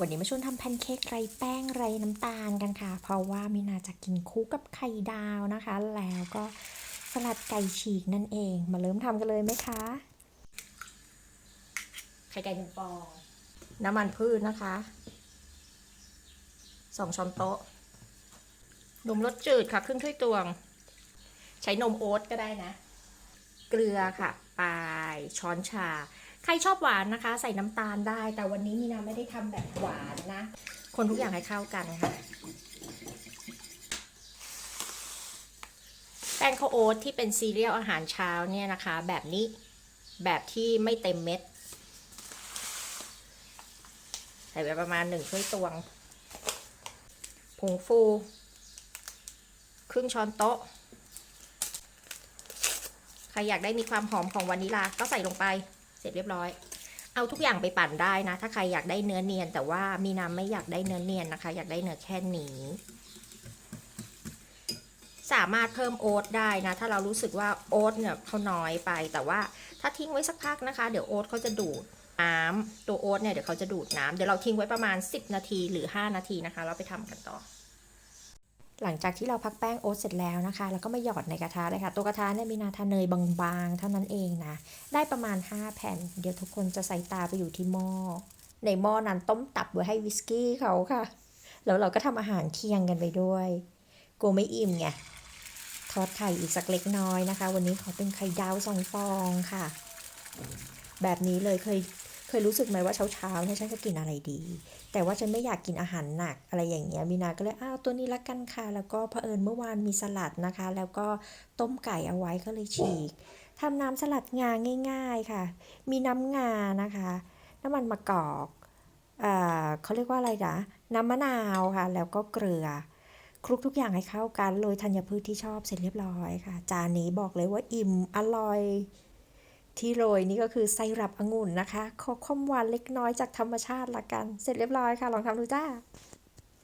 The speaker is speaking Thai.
วันนี้มาชวนทำแพนเค้กไร้แป้งไร้น้ำตาลกันค่ะ เพราะว่ามินาจะกินคู่กับไข่ดาวนะคะ แล้วก็สลัดไก่ฉีกนั่นเอง มาเริ่มทำกันเลยไหมคะ ไข่ไก่หนึ่งฟองน้ำมันพืชนะคะสองช้อนโต๊ะ นมรสจืดค่ะ ครึ่งถ้วยตวง ใช้นมโอ๊ตก็ได้นะ เกลือค่ะ ปลายช้อนชา ใครชอบหวานนะคะ ใส่น้ำตาลได้ แต่วันนี้มีนาไม่ได้ทำแบบหวานนะ คนทุกอย่างให้เข้ากันค่ะแป้งข้าวโอ๊ตที่เป็นซีเรียลอาหารเช้าเนี่ยนะคะ แบบนี้แบบที่ไม่เต็มเม็ด ใส่ไปประมาณหนึ่งถ้วยตวง ผงฟู ครึ่งช้อนโต๊ะ ครอยากได้มีความหอมของวานิลาก็ใส่ลงไป เสร็จเรียบร้อย เอาทุกอย่างไปปั่นได้นะ ถ้าใครอยากได้เนื้อเนียน แต่ว่ามีน้ำไม่อยากได้เนื้อเนียนนะคะ อยากได้เนื้อแค่นี้ สามารถเพิ่มโอ๊ตได้นะ ถ้าเรารู้สึกว่าโอ๊ตเนี่ยเขาน้อยไป แต่ว่าถ้าทิ้งไว้สักพักนะคะ เดี๋ยวโอ๊ตเขาจะดูดน้ำตัวโอ๊ตเนี่ยเดี๋ยวเขาจะดูดน้ำเดี๋ยวเราทิ้งไว้ประมาณ 10 นาทีหรือ 5 นาทีนะคะ เราไปทำกันต่อ หลังจากที่เราพักแป้งโอ๊ตเสร็จแล้วนะคะแล้วก็มาหยอดในกระทะเลยค่ะ ตัวกระทะเนี่ยมีนาทาเนยบางๆ เท่านั้นเองนะ ได้ประมาณ 5 แผ่น เดี๋ยวทุกคนจะใส่ตาไปอยู่ที่หม้อ ในหม้อนั้นต้มตับไว้ให้วิสกี้เขาค่ะ แล้วเราก็ทำอาหารเคียงกันไปด้วยกลัวไม่อิ่มไง ทอดไข่อีกสักเล็กน้อยนะคะ วันนี้ขอเป็นไข่ดาวสองฟองค่ะ แบบนี้เลยเคย เคยรู้สึกไหมว่าเช้าเช้าเนี่ยฉันจะกินอะไรดี แต่ว่าฉันไม่อยากกินอาหารหนักอะไรอย่างเงี้ยมีนาก็เลยอ้าวตัวนี้ละกันค่ะ แล้วก็เผอิญเมื่อวานมีสลัดนะคะ แล้วก็ต้มไก่เอาไว้ก็เลยฉีกทำน้ำสลัดงาง่าย ๆค่ะ มีน้ำงานะคะ น้ำมันมะกอกอ่าเขาเรียกว่าอะไรนะน้ำมะนาวค่ะ แล้วก็เกลือ คลุกทุกอย่างให้เข้ากันโรยธัญพืชที่ชอบเสร็จเรียบร้อยค่ะ จานนี้บอกเลยว่าอิ่มอร่อย ที่โรยนี่ก็คือไซรัปองุ่นนะคะ ขอความหวานเล็กน้อยจากธรรมชาติละกัน เสร็จเรียบร้อยค่ะ ลองทำดูจ้า